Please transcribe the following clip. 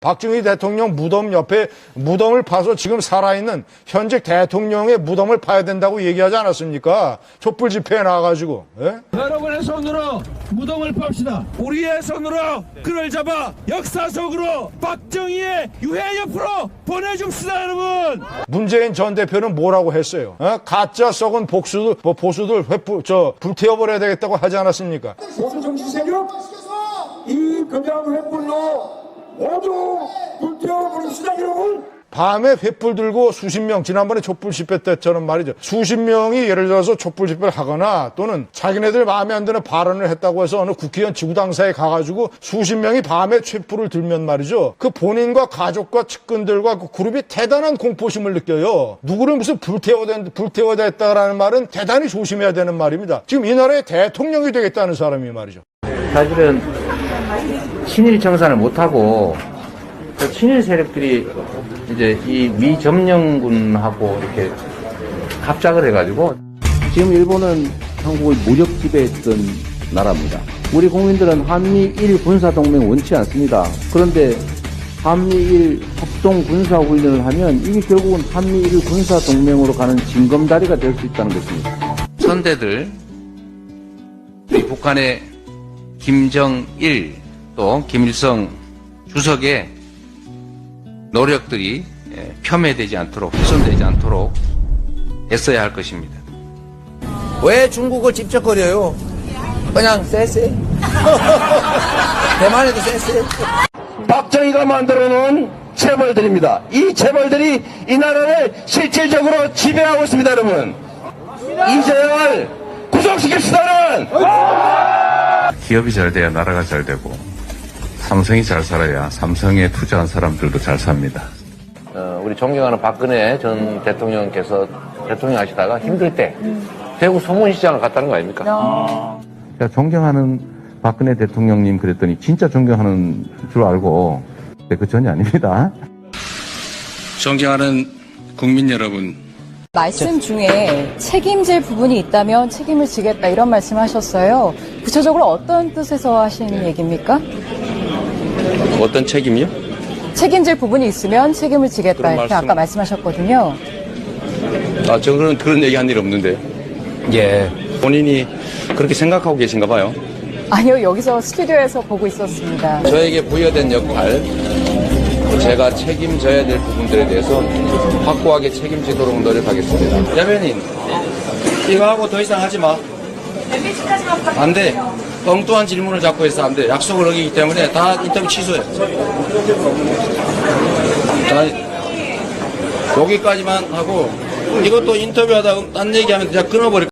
박정희 대통령 무덤 옆에 무덤을 파서 지금 살아있는 현직 대통령의 무덤을 파야 된다고 얘기하지 않았습니까? 촛불 집회에 나와가지고. 예? 여러분의 손으로 무덤을 팝시다. 우리의 손으로 그를 잡아 역사 속으로 박정희의 유해 옆으로 보내줍시다, 여러분. 문재인 전 대표는 뭐라고 했어요? 어? 가짜 썩은 복수들, 뭐 보수들 회부, 저, 불태워버려야 되겠다고 하지 않았습니까? 보수 정치 세력 이 그냥 횃불로 모두 불태워 버립시다 여러분 밤에 횃불 들고 수십 명, 지난번에 촛불 집회 때처럼 말이죠. 수십 명이 예를 들어서 촛불 집회를 하거나 또는 자기네들 마음에 안 드는 발언을 했다고 해서 어느 국회의원 지구당사에 가가지고 수십 명이 밤에 촛불을 들면 말이죠. 그 본인과 가족과 측근들과 그 그룹이 대단한 공포심을 느껴요. 누구를 무슨 불태워야, 불태워야 됐다라는 말은 대단히 조심해야 되는 말입니다. 지금 이 나라의 대통령이 되겠다는 사람이 말이죠. 사실은 친일 청산을 못하고 그 친일 세력들이 이제 이 미점령군하고 이렇게 합작을 해가지고 지금 일본은 한국을 무력 지배했던 나라입니다. 우리 국민들은 한미일 군사동맹 원치 않습니다. 그런데 한미일 합동 군사 훈련을 하면 이게 결국은 한미일 군사 동맹으로 가는 징검다리가 될 수 있다는 것입니다. 선대들 우리 북한의 김정일 또 김일성 주석의 노력들이 예, 폄훼되지 않도록 훼손되지 않도록 애써야 할 것입니다. 왜 중국을 집적거려요? 그냥 쎄쎄. 대만에도 쎄쎄. 박정희가 만들어 놓은 재벌들입니다. 이 재벌들이 이 나라를 실질적으로 지배하고 있습니다, 여러분. 이 재벌 구속시킵시다는! 기업이 잘 돼야 나라가 잘 되고 삼성이 잘 살아야 삼성에 투자한 사람들도 잘 삽니다. 어, 우리 존경하는 박근혜 전 대통령께서 대통령 하시다가 힘들 때 대구 소문시장을 갔다는 거 아닙니까? 제가 존경하는 박근혜 대통령님 그랬더니 진짜 존경하는 줄 알고 네, 그 전이 아닙니다. 존경하는 국민 여러분, 말씀 중에 책임질 부분이 있다면 책임을 지겠다 이런 말씀하셨어요. 구체적으로 어떤 뜻에서 하신 얘기입니까? 어떤 책임이요? 책임질 부분이 있으면 책임을 지겠다 이렇게 말씀- 아까 말씀하셨거든요. 아, 저 그런, 그런 얘기 한 일 없는데. 예. 본인이 그렇게 생각하고 계신가 봐요. 아니요 여기서 스튜디오에서 보고 있었습니다. 저에게 부여된 역할, 제가 책임져야 될 부분들에 대해서 확고하게 책임지도록 노력하겠습니다. 대변인, 이거 하고 더 이상 하지 마. 안 돼. 엉뚱한 질문을 자꾸 해서 안 돼. 약속을 어기기 때문에 다 인터뷰 취소해. 자, 여기까지만 하고 이것도 인터뷰하다가 딴 얘기하면 그냥 끊어버릴